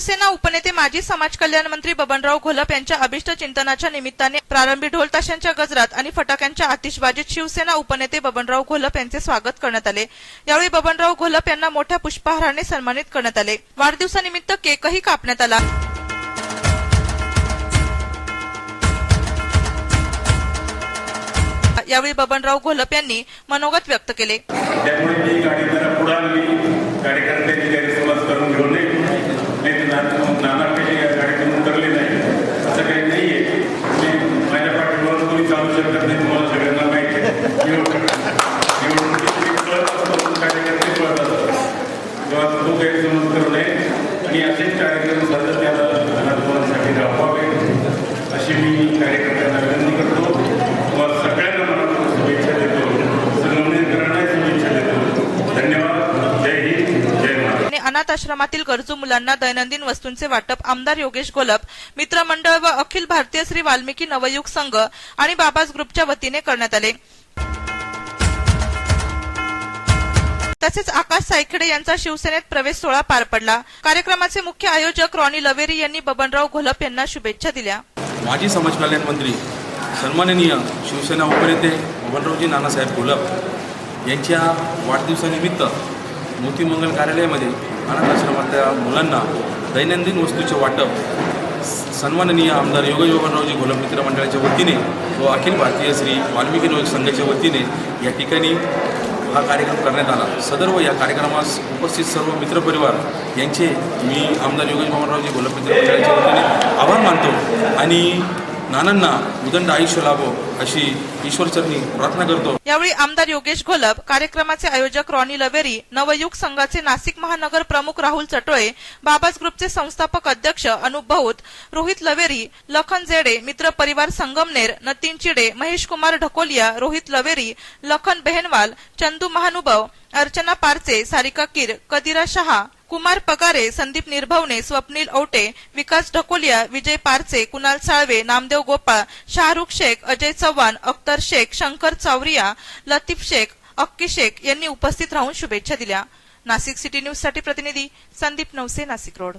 शिवसेना उपनेते माजी समाज कल्याण मंत्री बबनराव घोलप यांच्या अभिष्ट चिंतनाच्या निमित्ताने प्रारंभी ढोल ताशांच्या गजरात आणि फटाक्यांच्या आतिषबाजीत शिवसेना उपनेते बबनराव घोलप यांचे स्वागत करण्यात आले. यावेळी बबनराव घोलप यांना मोठ्या पुष्पहाराने सन्मानित करण्यात आले. वाढदिवसानिमित्त केकही कापण्यात आला. यावेळी बबनराव घोलप यांनी मनोगत व्यक्त केले. पाठीवर कोणी अनाथ आश्रमातील गरजू मुलांना दैनंदिन वस्तूंचे वाटप आमदार योगेश गोलप मित्रमंडळ व अखिल भारतीय श्री वाल्मिकी नवयुग संघ आणि बाबाज ग्रुपच्या वतीने करण्यात आले. तसेच आकाश सायखेडे यांचा शिवसेनेत प्रवेश सोहळा पार पडला. कार्यक्रमाचे मुख्य आयोजक रॉनी लवेरी यांनी बबनराव घोलप यांना शुभेच्छा दिल्या. माजी समाज कल्याण मंत्री सन्माननीय शिवसेना उपनेते बबनरावजी नानासाहेब घोलप यांच्या वाढदिवसानिमित्त मोतीमंगल कार्यालयामध्ये अनाथ आश्रमातल्या मुलांना दैनंदिन वस्तूचे वाटप सन्माननीय आमदार योगेश बबनरावजी घोलप मित्र मंडळाच्या वतीने व अखिल भारतीय श्री वाल्मिकी नवयुग संघाच्या वतीने या ठिकाणी हा कार्यक्रम करण्यात आला. सदर्व या कार्यक्रमास उपस्थित सर्व मित्रपरिवार यांचे मी आमदार योगेश मोहनरावजी घोलप मित्र मंडळाच्या वतीने आभार मानतो आणि नानांना उदंड आयुष्य लाभो अशी ईश्वरचरणी प्रार्थना करतो. यावेळी आमदार योगेश घोलप कार्यक्रमाचे आयोजक रॉनी लवेरी नवयुग संघाचे नाशिक महानगर प्रमुख राहुल चटोळे बाबाज ग्रुपचे संस्थापक अध्यक्ष अनुप रोहित लवेरी लखन जेडे मित्र परिवार संगमनेर नतीन चिडे महेश कुमार ढकोलिया रोहित लवेरी लखन बेहनवाल चंदू महानुभाव अर्चना पारचे सारिका किर कदिरा शहा कुमार पगारे संदीप निर्भवने स्वप्नील औटे विकास ढकोलिया विजय पारचे कुणाल साळवे नामदेव गोपाळ शाहरुख शेख अजय चव्हाण अख्तर शेख शंकर चावरिया लतीफ शेख अक्की शेख यांनी उपस्थित राहून शुभेच्छा दिल्या. नाशिक सिटी न्यूजसाठी प्रतिनिधी संदीप नवसे नाशिक रोड.